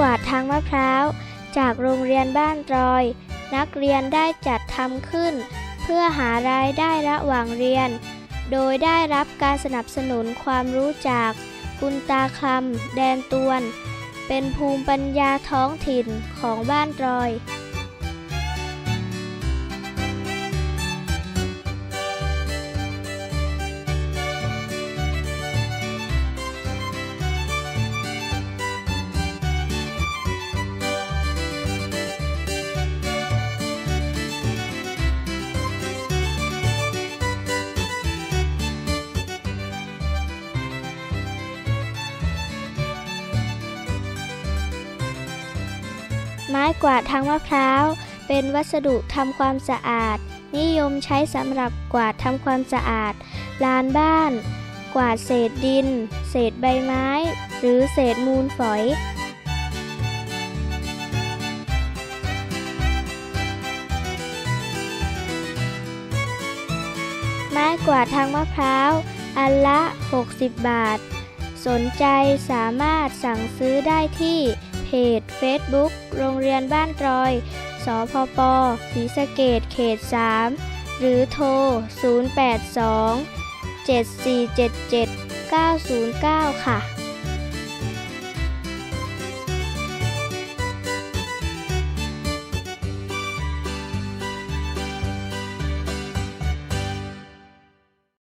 กวาดทางมะพร้าว จากโรงเรียนบ้านตรอย นักเรียนได้จัดทำขึ้น เพื่อหารายได้ระหว่างเรียน โดยได้รับการสนับสนุนความรู้จากคุณตาคำแดนตวน เป็นภูมิปัญญาท้องถิ่นของบ้านตรอย ไม้กวาดทางมะพร้าว เป็นวัสดุทำความสะอาด นิยมใช้สำหรับกวาดทำความสะอาด ลานบ้าน กวาดเศษดิน เศษใบไม้ หรือเศษมูลฝอยไม้กวาดทางมะพร้าว อันละ 60 บาท สนใจสามารถสั่งซื้อได้ที่ จ Facebook โรงเรียนบ้านตรอย สพปศรีสะเกดเขต 3 หรือโทร 082 7477 909 ค่ะ